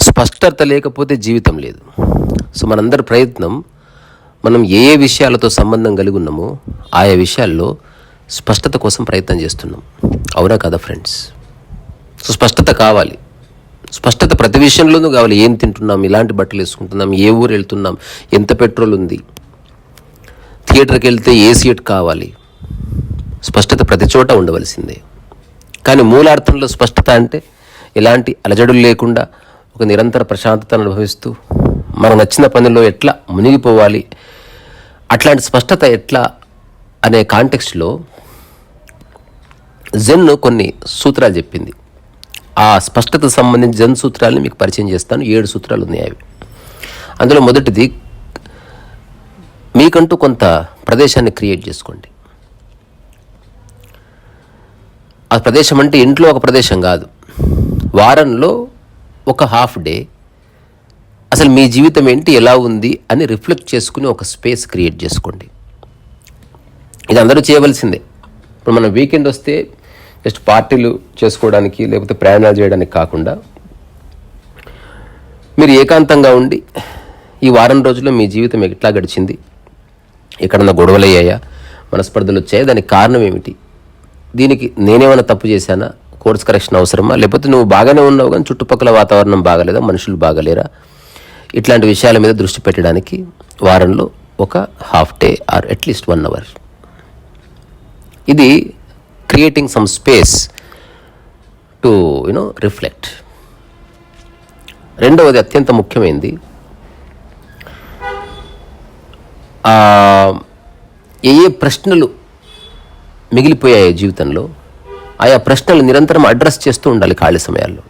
స్పష్టత లేకపోతే జీవితం లేదు. సో మనందరి ప్రయత్నం మనం ఏ ఏ విషయాలతో సంబంధం కలిగి ఉన్నామో ఆయా విషయాల్లో స్పష్టత కోసం ప్రయత్నం చేస్తున్నాం. అవునా కదా ఫ్రెండ్స్? సో స్పష్టత కావాలి. స్పష్టత ప్రతి విషయంలోనూ కావాలి. ఏం తింటున్నాం? ఇలాంటి బట్టలు వేసుకుంటున్నాం? ఏ ఊరు వెళ్తున్నాం? ఎంత పెట్రోల్ ఉంది? థియేటర్కి వెళ్తే ఏ సీట్ కావాలి? స్పష్టత ప్రతి చోట ఉండవలసిందే. కానీ మూలార్థంలో స్పష్టత అంటే ఎలాంటి అలజడులు లేకుండా ఒక నిరంతర ప్రశాంతతను అనుభవిస్తూ మనకు నచ్చిన పనిలో ఎట్లా మునిగిపోవాలి అట్లాంటి స్పష్టత ఎట్లా అనే కాంటెక్స్ట్లో జెన్ కొన్ని సూత్రాలు చెప్పింది. ఆ స్పష్టత సంబంధించి జన్ సూత్రాలను మీకు పరిచయం చేస్తాను. ఏడు సూత్రాలు ఉన్నాయి అవి. అందులో మొదటిది మీకంటూ కొంత ప్రదేశాన్ని క్రియేట్ చేసుకోండి. ఆ ప్రదేశం అంటే ఇంట్లో ఒక ప్రదేశం కాదు. వారంలో ఒక హాఫ్ డే అసలు మీ జీవితం ఏంటి ఎలా ఉంది అని రిఫ్లెక్ట్ చేసుకుని ఒక స్పేస్ క్రియేట్ చేసుకోండి. ఇది అందరూ చేయవలసిందే. ఇప్పుడు మనం వీకెండ్ వస్తే జస్ట్ పార్టీలు చేసుకోవడానికి లేకపోతే ప్రయాణాలు చేయడానికి కాకుండా మీరు ఏకాంతంగా ఉండి ఈ వారం రోజుల్లో మీ జీవితం ఎట్లా గడిచింది ఎక్కడన్నా గొడవలు అయ్యాయా మనస్పర్ధలు వచ్చాయా దానికి కారణం ఏమిటి దీనికి నేనేమైనా తప్పు చేశానా? కోర్స్ కరెక్షన్ అవసరమా? లేకపోతే నువ్వు బాగానే ఉన్నావు కానీ చుట్టుపక్కల వాతావరణం బాగాలేదా? మనుషులు బాగాలేరా? ఇట్లాంటి విషయాల మీద దృష్టి పెట్టడానికి వారంలో ఒక half day or at least one hour. ఇది creating some space to you know reflect. రెండవది అత్యంత ముఖ్యమైనది ఏ ఏ ప్రశ్నలు మిగిలిపోయాయి జీవితంలో. ఆయా ప్రశ్నలు నిరంతరం అడ్రస్ చేస్తూ ఉండాలి ఖాళీ సమయాల్లో.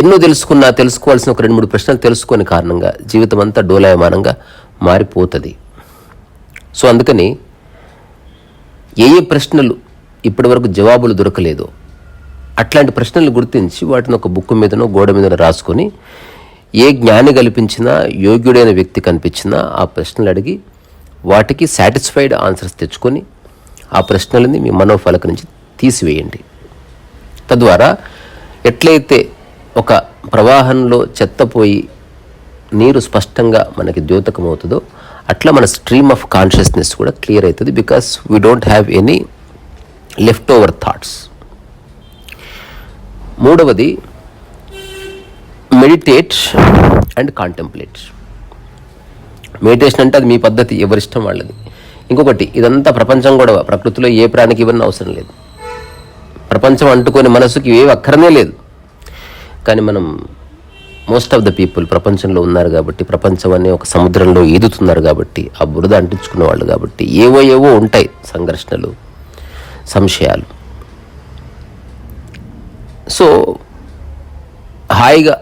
ఎన్నో తెలుసుకున్నా తెలుసుకోవాల్సిన ఒక రెండు మూడు ప్రశ్నలు తెలుసుకునే కారణంగా జీవితం అంతా డోలాయమానంగా మారిపోతుంది. సో అందుకని ఏ ఏ ప్రశ్నలు ఇప్పటివరకు జవాబులు దొరకలేదో అట్లాంటి ప్రశ్నలు గుర్తించి వాటిని ఒక బుక్ మీదనో గోడ మీదనో రాసుకొని ఏ జ్ఞాని కల్పించినా యోగ్యుడైన వ్యక్తి కనిపించినా ఆ ప్రశ్నలు అడిగి వాటికి సాటిస్ఫైడ్ ఆన్సర్స్ తెచ్చుకొని ఆ ప్రశ్నలని మీ మనోఫలక నుంచి తీసివేయండి. తద్వారా ఎట్లయితే ఒక ప్రవాహంలో చెత్తపోయి నీరు స్పష్టంగా మనకి ద్యోతకమవుతుందో అట్లా మన స్ట్రీమ్ ఆఫ్ కాన్షియస్నెస్ కూడా క్లియర్ అవుతుంది because we don't have any left over thoughts మూడవది మెడిటేట్ అండ్ కాంటెంప్లేట్ మెడిటేషన్ అంటే అది మీ పద్ధతి ఎవరిష్టం వాళ్ళది. ఇంకొకటి ఇదంతా ప్రపంచం గొడవ. ప్రకృతిలో ఏ ప్రాణికి ఇవన్నీ అవసరం లేదు. ప్రపంచం అంటుకొని మనసుకి ఏ అక్కరనే లేదు. కానీ మనం మోస్ట్ ఆఫ్ ద పీపుల్ ప్రపంచంలో ఉన్నారు కాబట్టి ప్రపంచం అనే ఒక సముద్రంలో ఈదుతున్నారు కాబట్టి ఆ బురద అంటించుకున్న వాళ్ళు కాబట్టి ఏవో ఏవో ఉంటాయి సంఘర్షణలు సంశయాలు. సో హాయిగా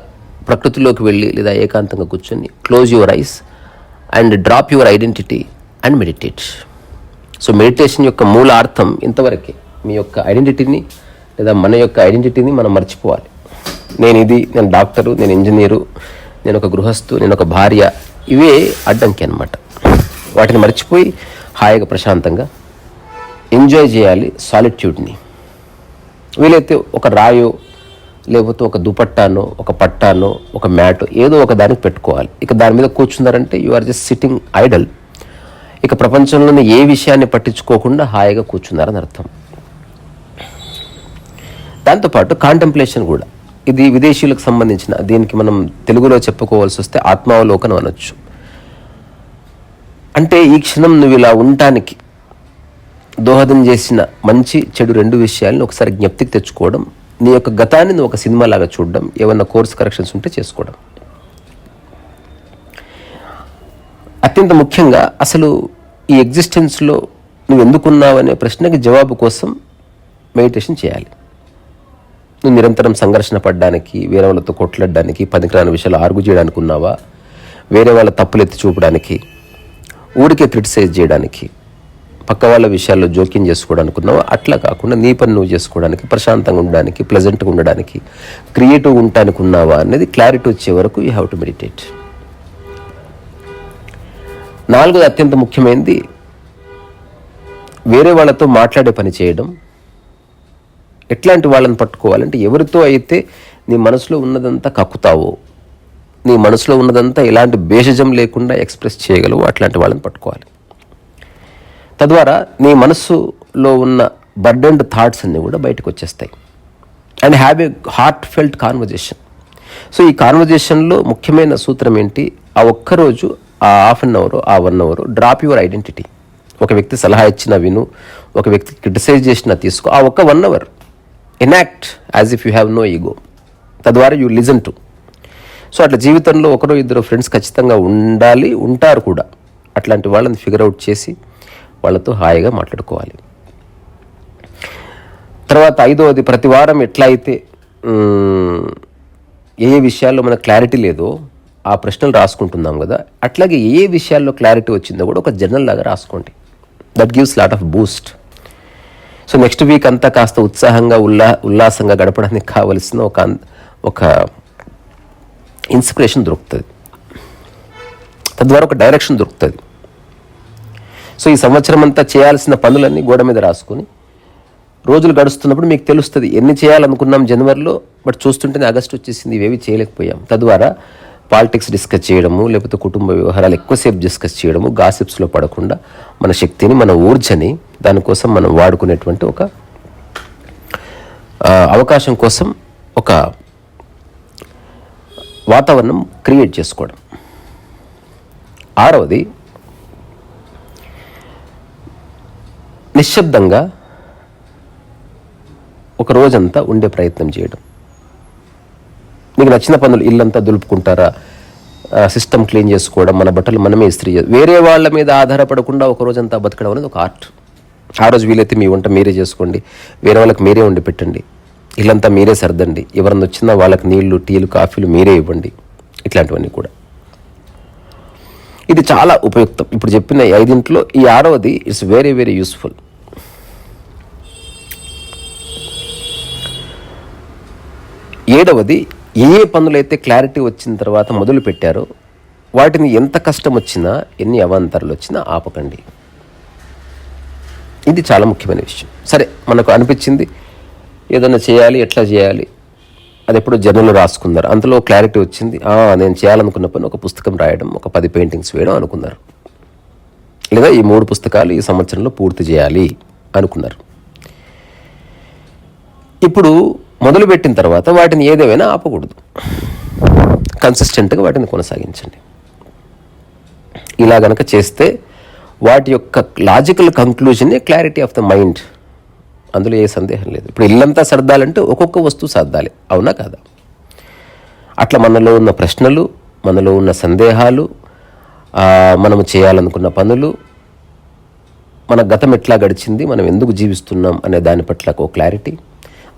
ప్రకృతిలోకి వెళ్ళి లేదా ఏకాంతంగా కూర్చొని close your eyes and drop your identity and meditate. So meditation యొక్క మూల అర్థం ఇంతవరకే మీ యొక్క ఐడెంటిటీని లేదా మన యొక్క ఐడెంటిటీని మనం మర్చిపోవాలి. నేను ఇది నేను డాక్టరు నేను ఇంజనీరు నేను ఒక గృహస్థు నేను ఒక భార్య ఇవే అడ్డంకి అనమాట వాటిని మర్చిపోయి హాయిగా ప్రశాంతంగా ఎంజాయ్ చేయాలి సాలిట్యూడ్ని వీలైతే ఒక రాయో లేకపోతే ఒక దుపట్టానో ఒక పట్టానో ఒక మ్యాట్ ఏదో ఒక దానికి పెట్టుకోవాలి. ఇక దాని మీద కూర్చున్నారంటే you are just sitting idle ఇక ప్రపంచంలోని ఏ విషయాన్ని పట్టించుకోకుండా హాయిగా కూర్చున్నారని అర్థం. దాంతోపాటు కాంటెంప్లేషన్ కూడా. ఇది విదేశీయులకు సంబంధించిన దీనికి మనం తెలుగులో చెప్పుకోవాల్సి వస్తే ఆత్మావలోకనం అనొచ్చు. అంటే ఈ క్షణం నువ్వు ఇలా ఉండటానికి దోహదం చేసిన మంచి చెడు రెండు విషయాలను ఒకసారి జ్ఞప్తికి తెచ్చుకోవడం నీ యొక్క గతాన్ని నువ్వు ఒక సినిమా లాగా చూడడం ఏమన్నా కోర్స్ కరెక్షన్స్ ఉంటే చేసుకోవడం. అత్యంత ముఖ్యంగా అసలు ఈ ఎగ్జిస్టెన్స్లో నువ్వు ఎందుకున్నావు అనే ప్రశ్నకి జవాబు కోసం మెడిటేషన్ చేయాలి. నువ్వు నిరంతరం సంఘర్షణ పడడానికి వేరే వాళ్ళతో కొట్లాడడానికి పనికిరాని విషయాలు ఆర్గు చేయడానికి ఉన్నావా వేరే వాళ్ళ తప్పులు ఎత్తి చూపడానికి ఊరికే క్రిటిసైజ్ చేయడానికి పక్క వాళ్ళ విషయాల్లో జోక్యం చేసుకోవడానికి ఉన్నావా? అట్లా కాకుండా నీ పని నువ్వు చేసుకోవడానికి ప్రశాంతంగా ఉండడానికి ప్లెజెంట్గా ఉండడానికి క్రియేటివ్ ఉండటానికి ఉన్నావా అనేది క్లారిటీ వచ్చే వరకు యూ హ్యావ్ టు మెడిటేట్ నాలుగోది అత్యంత ముఖ్యమైనది వేరే వాళ్ళతో మాట్లాడే పని చేయడం. ఎట్లాంటి వాళ్ళని పట్టుకోవాలంటే ఎవరితో అయితే నీ మనసులో ఉన్నదంతా కక్కుతావో నీ మనసులో ఉన్నదంతా ఎలాంటి భేషజం లేకుండా ఎక్స్ప్రెస్ చేయగలవు అట్లాంటి వాళ్ళని పట్టుకోవాలి. తద్వారా నీ మనస్సులో ఉన్న బర్డెండ్ థాట్స్ అన్నీ కూడా బయటకు వచ్చేస్తాయి and have a heartfelt conversation. So ఈ కాన్వర్జేషన్లో ముఖ్యమైన సూత్రం ఏంటి? ఆ ఒక్కరోజు ఆ హాఫ్ అన్ అవర్ ఆ one hour drop your identity. ఒక వ్యక్తి సలహా ఇచ్చిన విను ఒక వ్యక్తి క్రిటిసైజ్ చేసిన తీసుకో ఆ ఒక్క one hour. Enact as if you have no ego తద్వారా యూ లిజన్ టు సో అట్లా జీవితంలో ఒకరో ఇద్దరు ఫ్రెండ్స్ ఖచ్చితంగా ఉండాలి ఉంటారు కూడా. అట్లాంటి వాళ్ళని ఫిగర్ అవుట్ చేసి వాళ్ళతో హాయిగా మాట్లాడుకోవాలి. తర్వాత ఐదవది ప్రతి వారం ఎట్లా అయితే ఏ ఏ విషయాల్లో మనకు క్లారిటీ లేదో ఆ ప్రశ్నలు రాసుకుంటున్నాం కదా అట్లాగే ఏ ఏ విషయాల్లో క్లారిటీ వచ్చిందో కూడా ఒక జర్నల్ లాగా రాసుకోండి. That gives lot of boost so next week అంతా కాస్త ఉత్సాహంగా ఉల్లా ఉల్లాసంగా గడపడానికి కావలసిన ఒక ఒక ఇన్స్పిరేషన్ దొరుకుతుంది. తద్వారా ఒక డైరెక్షన్ దొరుకుతుంది. సో ఈ సంవత్సరం అంతా చేయాల్సిన పనులన్నీ గోడ మీద రాసుకొని రోజులు గడుస్తున్నప్పుడు మీకు తెలుస్తుంది ఎన్ని చేయాలనుకున్నాం జనవరిలో బట్ చూస్తుంటేనే ఆగస్ట్ వచ్చేసింది ఇవేవి చేయలేకపోయాం. తద్వారా పాలిటిక్స్ డిస్కస్ చేయడము లేకపోతే కుటుంబ వ్యవహారాలు ఎక్కువసేపు డిస్కస్ చేయడము గాసిప్స్లో పడకుండా మన శక్తిని మన ఊర్జని దానికోసం మనం వాడుకునేటువంటి ఒక అవకాశం కోసం ఒక వాతావరణం క్రియేట్ చేసుకోవడం. ఆరవది నిశ్శబ్దంగా ఒక రోజంతా ఉండే ప్రయత్నం చేయడం. మీకు నచ్చిన పనులు ఇల్లంతా దులుపుకుంటారా? సిస్టమ్ క్లీన్ చేసుకోవడం మన బట్టలు మనమే ఇస్త్రీ చే- వేరే వాళ్ళ మీద ఆధారపడకుండా ఒక రోజంతా బతకడం అనేది ఒక ఆర్ట్. ఆ రోజు వీలైతే మీ వంట మీరే చేసుకోండి. వేరే వాళ్ళకి మీరే వండి పెట్టండి. ఇల్లంతా మీరే సర్దండి. ఎవరన్నా వచ్చినా వాళ్ళకి నీళ్ళు టీలు కాఫీలు మీరే ఇవ్వండి. ఇట్లాంటివన్నీ కూడా. ఇది చాలా ఉపయుక్తం. ఇప్పుడు చెప్పిన ఐదింట్లో ఈ ఆరవది ఇట్స్ వెరీ వెరీ యూస్ఫుల్ ఏడవది ఏ ఏ పనులైతే క్లారిటీ వచ్చిన తర్వాత మొదలు పెట్టారో వాటిని ఎంత కష్టం వచ్చినా ఎన్ని అవాంతరాలు వచ్చినా ఆపకండి. ఇది చాలా ముఖ్యమైన విషయం. సరే మనకు అనిపించింది ఏదైనా చేయాలి ఎట్లా చేయాలి? అది ఎప్పుడు జర్నల్ రాసుకున్నారు. అందులో క్లారిటీ వచ్చింది నేను చేయాలనుకున్న పని ఒక పుస్తకం రాయడం ఒక పది పెయింటింగ్స్ వేయడం అనుకున్నారు. లేదా ఈ మూడు పుస్తకాలు ఈ సంవత్సరంలో పూర్తి చేయాలి అనుకున్నారు. ఇప్పుడు మొదలుపెట్టిన తర్వాత వాటిని ఏదేమైనా ఆపకూడదు. కన్సిస్టెంట్గా వాటిని కొనసాగించండి. ఇలా గనక చేస్తే వాటి యొక్క లాజికల్ కంక్లూజనే క్లారిటీ ఆఫ్ ద మైండ్ అందులో ఏ సందేహం లేదు. ఇప్పుడు ఇల్లంతా సర్దాలంటే ఒక్కొక్క వస్తువు సర్దాలి. అవునా కాదా? అట్లా మనలో ఉన్న ప్రశ్నలు మనలో ఉన్న సందేహాలు మనము చేయాలనుకున్న పనులు మన గతం ఎట్లా గడిచింది మనం ఎందుకు జీవిస్తున్నాం అనే దాని పట్ల ఒక క్లారిటీ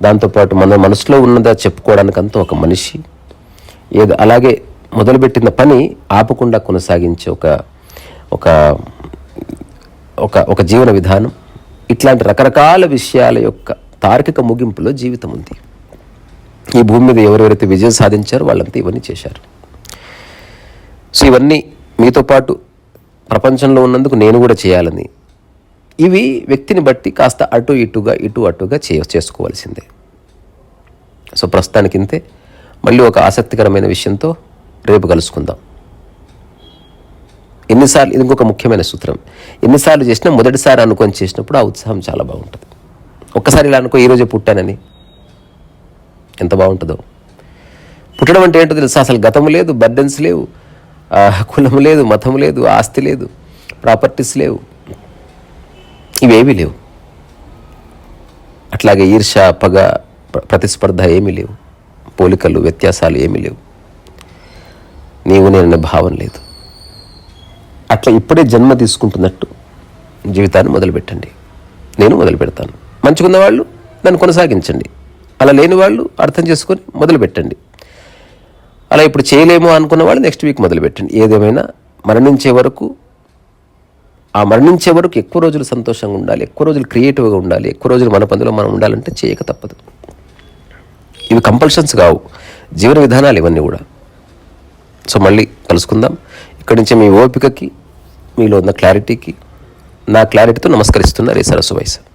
దాంతోపాటు మన మనసులో ఉన్నదా చెప్పుకోవడానికంతా ఒక మనిషి. ఏదో అలాగే మొదలుపెట్టిన పని ఆపకుండా కొనసాగించే ఒక ఒక ఒక ఒక జీవన విధానం. ఇట్లాంటి రకరకాల విషయాల యొక్క తార్కిక ముగింపులో జీవితం ఉంది. ఈ భూమి మీద ఎవరెవరైతే విజయం సాధించారో వాళ్ళంతా ఇవన్నీ చేశారు. సో ఇవన్నీ మీతో పాటు ప్రపంచంలో ఉన్నందుకు నేను కూడా చేయాలని ఇవి వ్యక్తిని బట్టి కాస్త అటు ఇటుగా ఇటు అటుగా చే చేసుకోవాల్సిందే. సో ప్రస్తుతానికి ఇంతే మళ్ళీ ఒక ఆసక్తికరమైన విషయంతో రేపు కలుసుకుందాం. ఎన్నిసార్లు ఇది ఇంకొక ముఖ్యమైన సూత్రం. ఎన్నిసార్లు చేసినా మొదటిసారి అనుకొని చేసినప్పుడు ఆ ఉత్సాహం చాలా బాగుంటుంది. ఒక్కసారి ఇలా అనుకో ఈరోజే పుట్టానని. ఎంత బాగుంటుందో. పుట్టడం అంటే ఏంటో తెలుసు? అసలు గతం లేదు బర్డెన్స్ లేవు కులం లేదు మతం లేదు ఆస్తి లేదు ప్రాపర్టీస్ లేవు. ఇవేమీ లేవు. అట్లాగే ఈర్ష పగ ప్రతిస్పర్ధ ఏమీ లేవు. పోలికలు వ్యత్యాసాలు ఏమీ లేవు. నీవు నేను భావం లేదు. అట్లా ఇప్పుడే జన్మ తీసుకుంటున్నట్టు జీవితాన్ని మొదలుపెట్టండి. నేను మొదలు పెడతాను మంచుకున్న వాళ్ళు దాన్ని కొనసాగించండి. అలా లేని వాళ్ళు అర్థం చేసుకొని మొదలుపెట్టండి. అలా ఇప్పుడు చేయలేము అనుకున్న వాళ్ళు నెక్స్ట్ వీక్ మొదలు పెట్టండి ఏదేమైనా మరణించే వరకు ఆ మరణించే వరకు ఎక్కువ రోజులు సంతోషంగా ఉండాలి ఎక్కువ రోజులు క్రియేటివ్గా ఉండాలి ఎక్కువ రోజులు మన పనిలో మనం ఉండాలంటే చేయక తప్పదు. ఇవి కంపల్షన్స్ కావు. జీవన విధానాలు ఇవన్నీ కూడా. సో మళ్ళీ కలుసుకుందాం. ఇక్కడి నుంచి మీ ఓపికకి మీలో ఉన్న క్లారిటీకి నా క్లారిటీతో నమస్కరిస్తున్నా రే సరస్సు వయసు